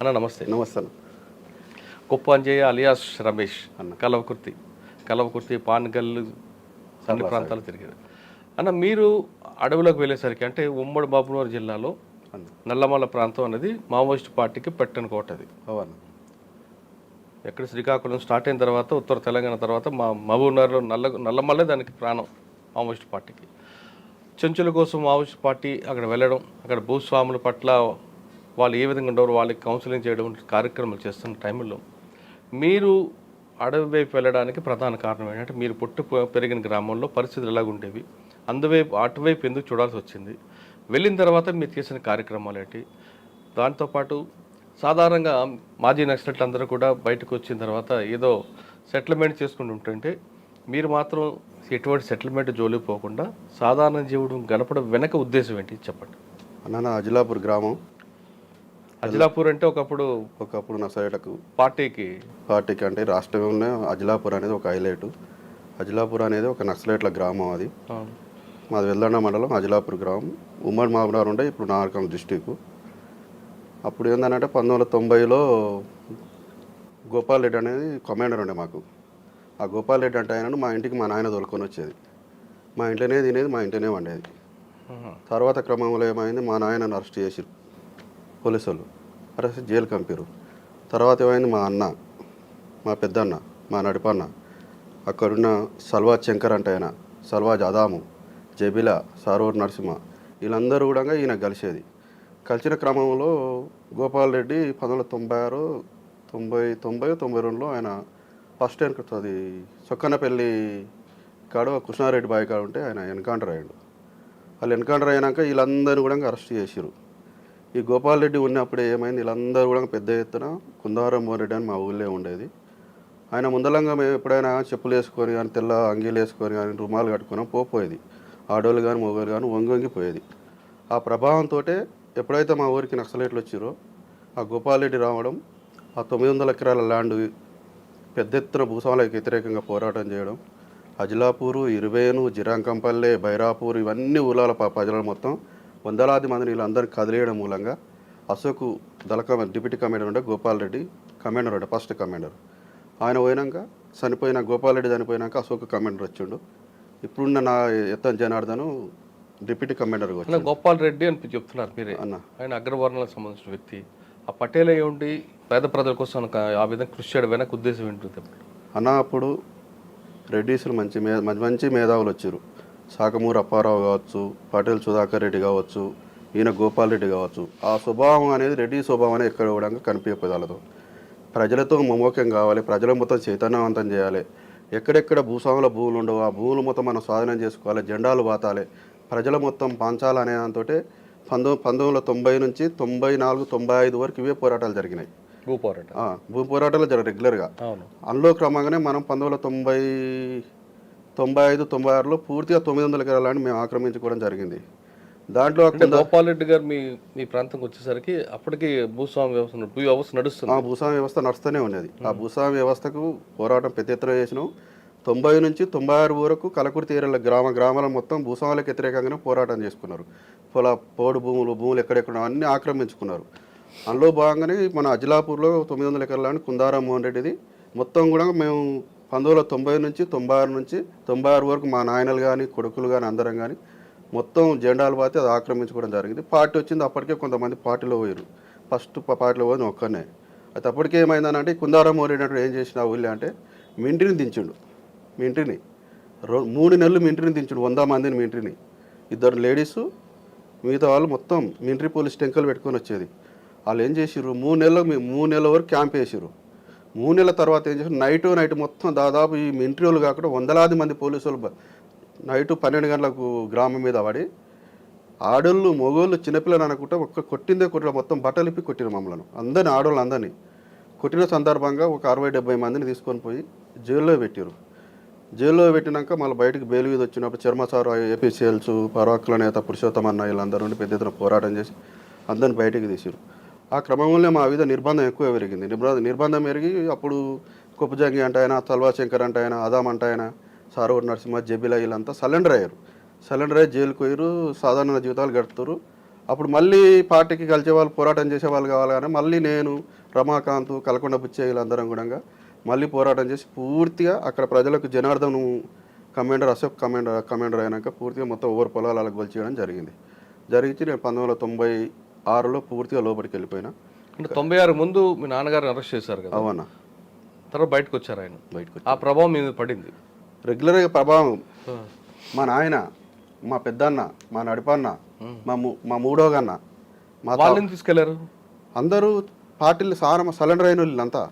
అన్న నమస్తే. నమస్తే అన్న. గొప్ప అంజయ్య అలియాస్ రమేష్ అన్న. కలవకుర్తి. కలవకుర్తి పాన్గల్లు అన్ని ప్రాంతాలు తిరిగారు. అన్న మీరు అడవులకు వెళ్ళేసరికి అంటే ఉమ్మడి బాబునగర్ జిల్లాలో అన్న. నల్లమల్ల ప్రాంతం అనేది మావోయిస్ట్ పార్టీకి పెట్టని కోట అది. అవును ఎక్కడ శ్రీకాకుళం స్టార్ట్ అయిన తర్వాత ఉత్తర తెలంగాణ తర్వాత మా మహబూబ్నగర్లో నల్ల నల్లమల్లే దానికి ప్రాణం మావోయిస్ట్ పార్టీకి. చెంచుల కోసం మావోయిస్ట్ పార్టీ అక్కడ వెళ్ళడం అక్కడ భూస్వాముల పట్ల వాళ్ళు ఏ విధంగా ఉండరు వాళ్ళకి కౌన్సిలింగ్ చేయడం కార్యక్రమాలు చేస్తున్న టైంలో మీరు అడవి వైపు వెళ్ళడానికి ప్రధాన కారణం ఏంటంటే మీరు పుట్టి పెరిగిన గ్రామంలో పరిస్థితులు ఎలాగుండేవి అందువైపు అటువైపు ఎందుకు చూడాల్సి వచ్చింది వెళ్ళిన తర్వాత మీరు చేసిన కార్యక్రమాలు ఏంటి దాంతోపాటు సాధారణంగా మాజీ నక్సలెట్లు అందరూ కూడా బయటకు వచ్చిన తర్వాత ఏదో సెటిల్మెంట్ చేసుకుంటూ ఉంటుంటే మీరు మాత్రం ఎటువంటి సెటిల్మెంట్ జోలికి పోకుండా సాధారణ జీవుడు గడపడం వెనక ఉద్దేశం ఏంటి చెప్పండి. అన్న అజిలాపూర్ గ్రామం అజిలాపూర్ అంటే ఒకప్పుడు ఒకప్పుడు నా సైడ్కు పార్టీకి పార్టీకి అంటే రాష్ట్రంలోనే అజిలాపూర్ అనేది ఒక హైలైట్. అజిలాపూర్ అనేది ఒక నక్సలైట్ల గ్రామం అది. మాది వెల్లండ మండలం అజిలాపూర్ గ్రామం. ఉమ్మడి మహబూబ్నగర్ ఉండే ఇప్పుడు నాగరికం డిస్టిక్ అప్పుడు ఏంటంటే పంతొమ్మిది వందల తొంభైలో గోపాల్ రెడ్డి అనేది కమాండర్ ఉండే మాకు. ఆ గోపాల్ రెడ్డి అంటే ఆయనను మా ఇంటికి మా నాయన తోలుకొని వచ్చేది. మా ఇంట్లోనే తినేది మా ఇంట్లోనే వండేది. తర్వాత క్రమంలో ఏమైంది మా నాయనను అరెస్ట్ చేసిరు పోలీసు వాళ్ళు. అరెస్ట్ జైలు కంపారు తర్వాత ఏమైంది? మా అన్న మా పెద్దన్న మా నడిపన్న అక్కడున్న సల్వాజ్ శంకర్ అంటే ఆయన సల్వాజ్ అదాము జబిల సారూర్ నరసింహ వీళ్ళందరూ కూడా ఈయన కలిసేది. కలిసిన క్రమంలో గోపాల్ రెడ్డి పంతొమ్మిది వందల తొంభై ఆరు తొంభై తొంభై తొంభై రెండులో ఆయన ఫస్ట్ ఎన్కౌంటర్ అది సొక్కనపల్లి కాడ కృష్ణారెడ్డి బాయ్ కాడ ఉంటే ఆయన ఎన్కౌంటర్ అయ్యాడు. వాళ్ళు ఎన్కౌంటర్ అయినాక వీళ్ళందరూ కూడా అరెస్ట్ చేసిరు ఈ గోపాల్ రెడ్డి ఉన్నప్పుడు ఏమైంది? వీళ్ళందరూ కూడా పెద్ద ఎత్తున కుందారం రెడ్డి అని మా ఊళ్ళో ఉండేది. ఆయన ముందలంగా మేము ఎప్పుడైనా చెప్పులు వేసుకొని కానీ తెల్ల అంగీలు వేసుకొని కానీ రుమాలు కట్టుకొని పోపోయేది. ఆడోళ్ళు కానీ మొగోళ్ళు కానీ వంగి వంగిపోయేది ఆ ప్రభావంతో ఎప్పుడైతే మా ఊరికి నక్సలైట్లు వచ్చిరో ఆ గోపాలరెడ్డి రావడం ఆ తొమ్మిది వందల ఎకరాల ల్యాండ్ పెద్ద ఎత్తున భూస్వాములకు వ్యతిరేకంగా పోరాటం చేయడం అజిలాపూరు ఇరువేను జిరాంకంపల్లె బైరాపూర్ ఇవన్నీ ఊళ్ళ ప- ప్రజలు మొత్తం వందలాది మందిని వీళ్ళందరినీ కదిలేయడం మూలంగా అశోక్ దళ కమ డిప్యూటీ కమాండర్ ఉండే గోపాల్ రెడ్డి కమాండర్ ఉండే ఫస్ట్ కమాండర్. ఆయన పోయినాక చనిపోయిన గోపాల్ రెడ్డి చనిపోయినాక అశోక్ కమాండర్ వచ్చిండు. ఇప్పుడున్న నా ఎత్తన్ జనార్దను డిప్యూటీ వచ్చిండు. గోపాల్ రెడ్డి అని చెప్తున్నారు మీరే. అన్న. ఆయన అగ్రవర్ణాలకు సంబంధించిన వ్యక్తి. ఆ పటేల్ ఉండి పేద ప్రజల కోసం ఆ విధంగా కృషి చేయడం వెనక ఉద్దేశం ఏంటి? అన్న అప్పుడు రెడ్డిస్లు మంచి మే మంచి మంచి మేధావులు వచ్చారు. సాకమూరు అప్పారావు కావచ్చు పటేల్ సుధాకర్ రెడ్డి కావచ్చు ఈయన గోపాల్ రెడ్డి కావచ్చు. ఆ స్వభావం అనేది రెడ్డి స్వభావం అనేది ఎక్కడ కూడా వాళ్ళతో ప్రజలతో మమోక్యం కావాలి ప్రజల మొత్తం చైతన్యవంతం చేయాలి. ఎక్కడెక్కడ భూస్వాముల భూములు ఉండవు ఆ భూములు మొత్తం మనం స్వాధీనం చేసుకోవాలి జెండాలు పాతాలి ప్రజల మొత్తం పంచాలనే దాంతో పంతొమ్మిది పంతొమ్మిది వందల తొంభై నుంచి తొంభై నాలుగు తొంభై ఐదు వరకు ఇవే పోరాటాలు జరిగినాయి. భూ భూ పోరాటాలు జర రెగ్యులర్గా అందులో క్రమంగానే మనం పంతొమ్మిది వందల తొంభై తొంభై ఐదు తొంభై ఆరులో పూర్తిగా తొమ్మిది వందల ఎకరాలని మేము ఆక్రమించుకోవడం జరిగింది. దాంట్లో అంటే గోపాల్ రెడ్డి గారు మీ మీ ప్రాంతంకి వచ్చేసరికి అప్పటికి భూస్వామి వ్యవస్థ భూ వ్యవస్థ నడుస్తుంది. ఆ భూస్వామ్య వ్యవస్థ నడుస్తూనే ఉన్నది. ఆ భూస్వామ్య వ్యవస్థకు పోరాటం పెద్ద ఎత్తున చేసినాం. తొంభై నుంచి తొంభై ఆరు వరకు కలకుర్తి ఏరియాల గ్రామ గ్రామాల మొత్తం భూస్వాములకు వ్యతిరేకంగానే పోరాటం చేసుకున్నారు. పొల పోడు భూములు భూములు ఎక్కడెక్కడ అన్నీ ఆక్రమించుకున్నారు. అందులో భాగంగానే మన అజిలాపూర్లో తొమ్మిది వందల ఎకరాలని కుందారా మోహన్ రెడ్డిది. మొత్తం కూడా మేము పంతొమ్మిది తొంభై నుంచి తొంభై ఆరు నుంచి తొంభై ఆరు వరకు మా నాయనలు కానీ కొడుకులు కానీ అందరం కానీ మొత్తం జెండాలు పాతి అది ఆక్రమించుకోవడం జరిగింది. పార్టీ వచ్చింది అప్పటికే కొంతమంది పార్టీలో పోయారు ఫస్ట్ పార్టీలో పోయింది ఒక్కనే. అయితే అప్పటికే ఏమైందనంటే కుందారం మోహన్ ఏం చేసిన ఊళ్ళో అంటే మింటిని దించిండు. మింటిని రో మూడు నెలలు మింటిని దించుడు. వంద మందిని మింటిని ఇద్దరు లేడీసు మిగతా వాళ్ళు మొత్తం మింట్రీ పోలీస్ టెంకలు పెట్టుకొని వచ్చేది. వాళ్ళు ఏం చేసిర్రు? మూడు నెలలు మూడు నెలల వరకు క్యాంప్ వేసిర్రు. మూడు నెలల తర్వాత ఏం చేసి నైట్ నైట్ మొత్తం దాదాపు ఈ మిలిటరీ కాకుండా వందలాది మంది పోలీసులు నైటు నైట్ పన్నెండు గంటలకు గ్రామం మీద పడి ఆడోళ్ళు మగోళ్ళు చిన్నపిల్లలు అనుకుంటే ఒక్క కొట్టిందే కొట్టిన మొత్తం బట్టలు ఇప్పి కొట్టిన మమ్మల్ని. అందరిని ఆడోళ్ళు అందరినీ. కొట్టిన సందర్భంగా ఒక అరవై డెబ్బై మందిని తీసుకొని పోయి జైల్లో పెట్టారు జైల్లో పెట్టినాక మళ్ళీ బయటకు బెయిల్ మీద వచ్చినప్పుడు చర్మసారు ఏపీసీఎల్స్ పరాకుల నేత పురుషోత్తమ అన్న వీళ్ళందరూ ఉండి పెద్ద ఎత్తున పోరాటం చేసి అందరిని బయటికి తీసారు ఆ క్రమంలోనే మా మీద నిర్బంధం ఎక్కువ పెరిగింది. నిర్బంధం నిర్బంధం పెరిగి అప్పుడు కుప్పజంగి అంటే ఆయన తల్వా శంకర్ అంటే ఆయన అదాం అంటే ఆయన సారూర్ నరసింహ జబిలా వీళ్ళంతా సరెండర్ అయ్యారు. సరెండర్ అయ్యి జైలుకు పోయారు సాధారణ జీవితాలు గడుపుతారు అప్పుడు మళ్ళీ పార్టీకి కలిసే వాళ్ళు పోరాటం చేసే వాళ్ళు కావాలి కానీ మళ్ళీ నేను రమాకాంత్ కలకొండ బుచ్చే వీళ్ళందరం కూడా మళ్ళీ పోరాటం చేసి పూర్తిగా అక్కడ ప్రజలకు Janardhan commander Ashok commander commander అయినాక పూర్తిగా మొత్తం ఓవర్ పొలాలకు గొలిచేయడం జరిగింది. జరిగించి నేను పంతొమ్మిది వందల తొంభై ఆరులో పూర్తిగా లోపలికి వెళ్ళిపోయినా. అంటే తొంభై ఆరు ముందు మీ నాన్నగారిని అరెస్ట్ చేశారు కదా. అవునా? తర్వాత బయటకు వచ్చారు ఆయన. బయటకు ఆ ప్రభావం మీద పడింది. రెగ్యులర్గా ప్రభావం మా నాయన మా పెద్దన్న మా నడిపన్న మా ము- మూడోగన్న మా వాళ్ళని తీసుకెళ్ళారు? అందరూ పార్టీలు సార సలెండర్ అయిన వీళ్ళంతా.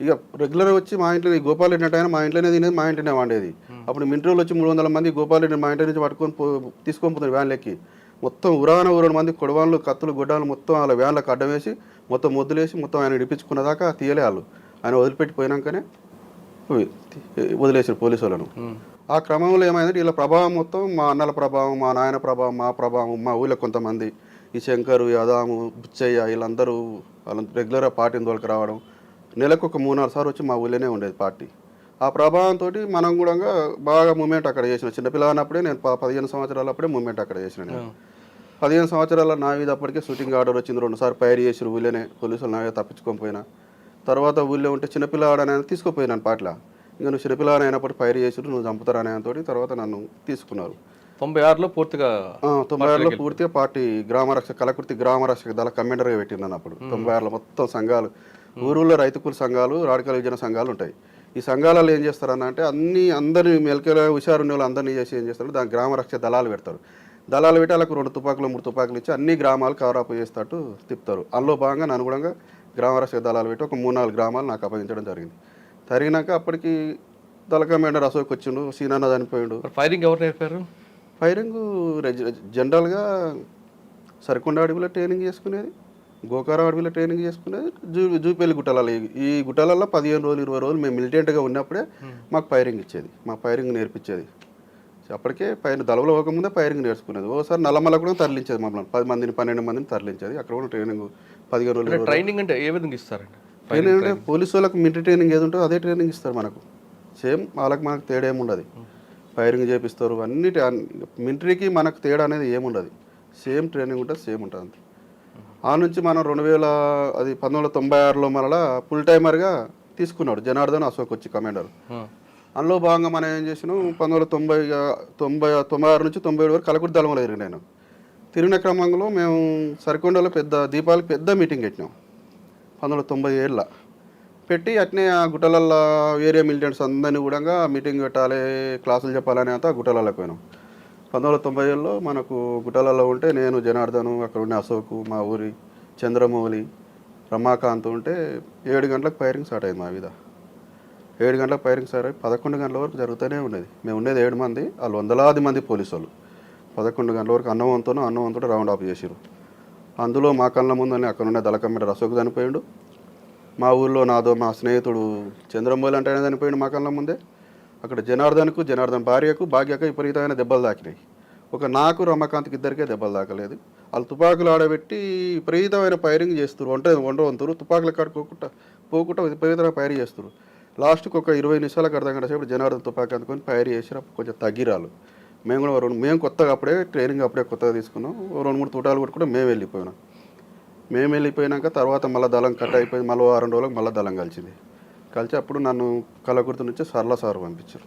ఇక రెగ్యులర్ వచ్చి మా ఇంట్లో గోపాల్ రెడ్డి మా ఇంట్లోనే తినేది మా ఇంట్లోనే వండేది. అప్పుడు మింట్రోలు వచ్చి మూడు వందల మంది గోపాల్ రెడ్డి మా ఇంటి నుంచి పట్టుకొని పో తీసుకొని పోతున్నారు వ్యాన్లెక్కి మొత్తం ఉరాన ఊరని మంది కొడవాళ్ళు కత్తులు గుడ్డాలు మొత్తం వాళ్ళ వ్యాన్లకు అడ్డం వేసి మొత్తం మొద్దులేసి మొత్తం ఆయన ఇడిపించుకున్న దాకా తీయలే వాళ్ళు. ఆయన వదిలిపెట్టి పోయినాకనే పోయి- వదిలేసారు పోలీసు వాళ్ళను. ఆ క్రమంలో ఏమైందంటే వీళ్ళ ప్రభావం మొత్తం మా అన్నల ప్రభావం మా నాయన ప్రభావం మా ప్రభావం మా ఊళ్ళో కొంతమంది ఈ శంకరు యదాము బుచ్చయ్య వీళ్ళందరూ వాళ్ళ రెగ్యులర్గా పార్టీని తోలుకు రావడం నెలకు ఒక మూడు నాలుగు సార్లు వచ్చి మా ఊళ్ళోనే ఉండేది పార్టీ. ఆ ప్రభావంతో మనం కూడా బాగా మూమెంట్ అక్కడ చేసిన చిన్నపిల్లనప్పుడే నేను ప- పదిహేను సంవత్సరాలు అప్పుడే మూమెంట్ అక్కడ చేసిన నేను. పదిహేను సంవత్సరాల నా మీద అప్పటికే షూటింగ్ ఆర్డర్ వచ్చింది. రెండుసార్లు పైరు చేసి ఊళ్ళోనే పోలీసులు నా మీద తప్పించుకొని పోయినా. తర్వాత ఊళ్ళో ఉంటే చిన్నపిల్లవాడని తీసుకుపోయినాను పాటల. ఇంకా నువ్వు చిన్నపిల్లవాడు అయినప్పుడు పైరు చేసి నువ్వు చంపుతారనే తోటి తర్వాత నన్ను తీసుకున్నారు. తొంభై ఆరులో పూర్తిగా తొంభై ఆరులో పూర్తిగా పార్టీ గ్రామ రక్షక కలకుర్తి గ్రామ రక్షక దళ కమాండర్గా పెట్టిందని అప్పుడు. తొంభై ఆరులో మొత్తం సంఘాలు ఊరుల్లో రైతు కూలి సంఘాలు రాడికల్ విజయన సంఘాలు ఉంటాయి. ఈ సంఘాలలో ఏం చేస్తారన్న అంటే అన్ని అందరినీ మెలకల హుషారు వాళ్ళు అందరినీ చేసి ఏం చేస్తారు? దాని గ్రామ రక్షక దళాలు పెడతారు. దళాలు పెట్టి వాళ్ళకు రెండు తుపాకులు మూడు తుపాకులు ఇచ్చి అన్ని గ్రామాలు కవరాపు చేస్తట్టు తిప్పుతారు. అందులో భాగంగా కూడా గ్రామ రక్షక దళాలు పెట్టి ఒక మూడు నాలుగు గ్రామాలు నాకు అప్పగించడం జరిగింది. జరిగినాక అప్పటికి దళ కమాండర్ అశోక్ వచ్చిండు సీనాన్న చనిపోయిండు. ఫైరింగ్ ఎవరు నేర్పారు? ఫైరింగ్ రెజ్- జనరల్గా సరికొండ అడవిలో ట్రైనింగ్ చేసుకునేది గోకారం అడవిలో ట్రైనింగ్ చేసుకునేది జూ జూపల్లి గుట్టలలో. ఈ- ఈ గుట్టలలో పదిహేను రోజులు ఇరవై రోజులు మేము మిలిటెంట్గా ఉన్నప్పుడే మాకు ఫైరింగ్ ఇచ్చేది మాకు ఫైరింగ్ నేర్పించేది. అప్పటికే పైన దళవలో పోకముందే ఫైరింగ్ నేర్చుకునేది. ఓసారి నల్లమల్ల కూడా తరలించేది మమ్మల్ని. పది మందిని పన్నెండు మందిని తరలించేది. అక్కడ కూడా ట్రైనింగ్ పదిహేను రోజులు ట్రైనింగ్ అంటే ఏ విధంగా ఇస్తారండి? ట్రైనింగ్ అంటే పోలీసు వాళ్ళకి మిలిటరీ ట్రైనింగ్ ఏది ఉంటుందో అదే ట్రైనింగ్ ఇస్తారు మనకు. సేమ్ వాళ్ళకి మనకు తేడా ఏముండదు. ఫైరింగ్ చేపిస్తారు అన్నిటి మిలిటరీకి మనకు తేడా అనేది ఏముండదు. సేమ్ ట్రైనింగ్ ఉంటుంది సేమ్ ఉంటుంది అంతే. ఆ నుంచి మనం రెండు వేల అది పంతొమ్మిది వందల తొంభై ఆరులో మరలా ఫుల్ టైమర్గా తీసుకున్నాడు జనార్దన్ అశోక్ వచ్చి కమాండర్. అందులో భాగంగా మనం ఏం చేసినాం? పంతొమ్మిది వందల తొంభై తొంభై తొంభై ఆరు నుంచి తొంభై ఏడు వరకు కలకుర్తి దళంలో ఎరిగి నేను. తిరిగిన క్రమంలో మేము సరికొండలో పెద్ద దీపావళి పెద్ద మీటింగ్ పెట్టినాం. పంతొమ్మిది వందల తొంభై ఏళ్ళ పెట్టి అట్నే ఆ గుట్టలల్లో ఏరియా మిలిటెంట్స్ అందరినీ కూడా మీటింగ్ పెట్టాలి క్లాసులు చెప్పాలని అంతా గుట్టలలోకి పోయినాం. పంతొమ్మిది వందల తొంభై ఏళ్ళలో మనకు గుట్టలలో ఉంటే నేను జనార్దను అక్కడ ఉండే అశోక్ మా ఊరి చంద్రమౌళి రమాకాంత్ ఉంటే ఏడు గంటలకు ఫైరింగ్ స్టార్ట్ అయింది మా విధ ఏడు గంటలకు ఫైరింగ్ సార్ పదకొండు గంటల వరకు జరుగుతూనే ఉండేది మేము ఉండేది ఏడు మంది వాళ్ళు వందలాది మంది పోలీసు వాళ్ళు. పదకొండు గంటల వరకు అన్నవంతోనూ అన్నవంతో రౌండ్ ఆఫ్ చేసిరు అందులో మా కళ్ళ ముందని అక్కడ ఉన్న దళకమ్మిడ అశోక్ చనిపోయాడు. మా ఊళ్ళో నాదో మా స్నేహితుడు చంద్రమౌళి అంటే చనిపోయాడు మా కళ్ళ ముందే. అక్కడ జనార్దన్కు జనార్దన్ భార్యకు భాగ్యకు విపరీతమైన దెబ్బలు తాకినాయి. ఒక నాకు రమకాంత్కి ఇద్దరికే దెబ్బలు తాకలేదు. వాళ్ళు తుపాకులు ఆడబెట్టి విపరీతమైన ఫైరింగ్ చేస్తారు వంట వంట వంతురు తుపాకులు కాడ పోకుండా పోకుండా విపరీతమైన ఫైరింగ్ చేస్తారు లాస్ట్కి ఒక ఇరవై నిమిషాలకు అర్థం గంట సేపు జనార్దన్ తుపాకి అందుకొని ఫైర్ చేసి అప్పుడు కొంచెం తగ్గిరాలు మేము కూడా రెండు మేము కొత్తగా అప్పుడే ట్రైనింగ్ అప్పుడే కొత్తగా తీసుకున్నాం. రెండు మూడు తూటాలు కూడా మేము వెళ్ళిపోయినాం. మేము వెళ్ళిపోయినాక తర్వాత మళ్ళీ దళం కట్ అయిపోయింది. మళ్ళీ వారం రోజులకు మళ్ళీ దళం కలిసింది. కలిసి అప్పుడు నన్ను కలకుర్తి నుంచి సరళ సార్ పంపించారు.